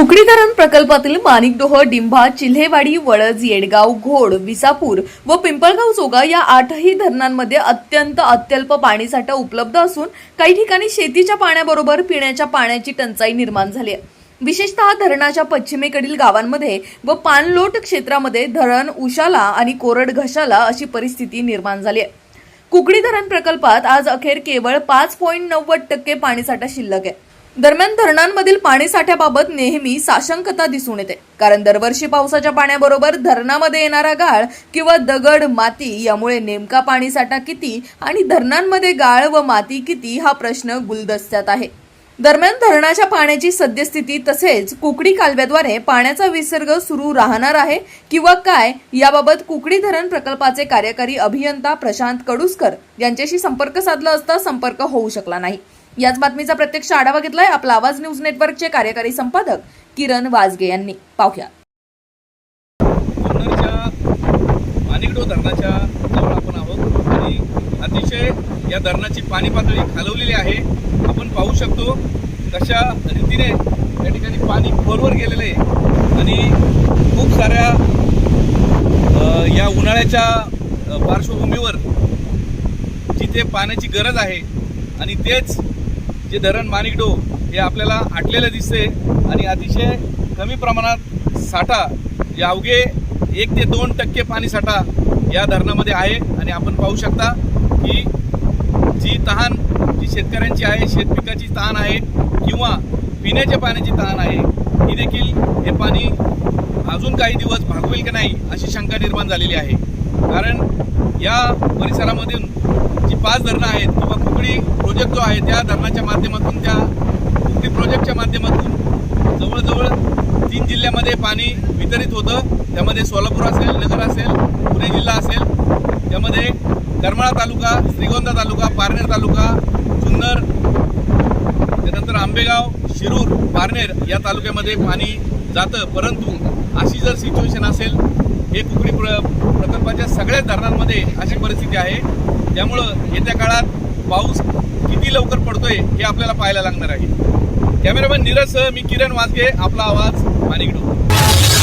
कुकडी धरण प्रकल्पातील माणिकडोह डिंभा चिल्हेवाडी वळज येडगाव घोड विसापूर व पिंपळगाव चोगा या आठही धरणांमध्ये अत्यंत अत्यल्प पाणीसाठा उपलब्ध असून काही ठिकाणी शेतीच्या पाण्याबरोबर पिण्याच्या पाण्याची टंचाई निर्माण झाली आहे. विशेषतः धरणाच्या पश्चिमेकडील गावांमध्ये व पाणलोट क्षेत्रामध्ये धरण उशाला आणि कोरड घशाला अशी परिस्थिती निर्माण झाली आहे. कुकडी धरण प्रकल्पात आज अखेर केवळ पाच पॉईंट नव्वद टक्के पाणीसाठा शिल्लक आहे. दरम्यान धरणांमधील पाणीसाठ्याबाबत नेहमी साशंकता दिसून येते. कारण दरवर्षी पावसाच्या पाण्याबरोबर धरणामध्ये येणारा गाळ किंवा दगड माती यामुळे नेमका पाणीसाठा किती आणि धरणांमध्ये गाळ व माती किती हा प्रश्न गुलदस्त्यात आहे. दरम्यान धरणाच्या पाण्याची सद्यस्थिती तसेच कुकडी कालव्याद्वारे पाण्याचा विसर्ग सुरू राहणार आहे किंवा काय याबाबत कुकडी धरण प्रकल्पाचे कार्यकारी अभियंता प्रशांत कडुसकर यांच्याशी संपर्क साधला असता संपर्क होऊ शकला नाही. याच बातमीचा प्रत्यक्ष आढावा घेतलाय आपला आवाज न्यूज नेटवर्कचे कार्यकारी संपादक किरण वाजगे यांनी. पाहूया. जुन्नरच्या धरणाच्या जवळ आपण आहोत आणि अतिशय या धरणाची पाणी पातळी खालवलेली आहे. आपण पाहू शकतो कशा रीतीने या ठिकाणी पाणी खोलवर गेलेलं आहे. आणि खूप साऱ्या या उन्हाळ्याच्या पार्श्वभूमीवर जिथे पाण्याची गरज आहे आणि तेच जे धरण माणिकडो हे आपल्याला आटलेलं दिसते आणि अतिशय कमी प्रमाणात साठा जे अवघे एक ते दोन टक्के पाणी साठा या धरणामध्ये आहे. आणि आपण पाहू शकता की जी तहान जी शेतकऱ्यांची आहे शेतपिकाची तहान आहे किंवा पिण्याच्या पाण्याची तहान आहे ही देखील हे पाणी अजून काही दिवस भागवेल की नाही अशी शंका निर्माण झालेली आहे. कारण या परिसरामधून जी पाच धरणं आहेत किंवा प्रोजेक्ट जो आहे त्या धरणाच्या माध्यमातून त्या मुक्ती प्रोजेक्टच्या माध्यमातून जवळजवळ तीन जिल्ह्यामध्ये पाणी वितरित होतं. त्यामध्ये सोलापूर असेल नगर असेल पुणे जिल्हा असेल. त्यामध्ये करमाळा तालुका श्रीगोंदा तालुका पारनेर तालुका जुन्नर त्यानंतर आंबेगाव शिरूर पारनेर या तालुक्यामध्ये पाणी जातं. परंतु अशी जर सिच्युएशन असेल हे कुकडी प्र प्रकल्पाच्या सगळ्याच धरणांमध्ये अशी परिस्थिती आहे. त्यामुळं येत्या काळात पाऊस किती लवकर पडतोय हे आपल्याला पाहायला लागणार आहे. कॅमेरामॅन नीरजसह मी किरण वाजगे आपला आवाज मानिकडू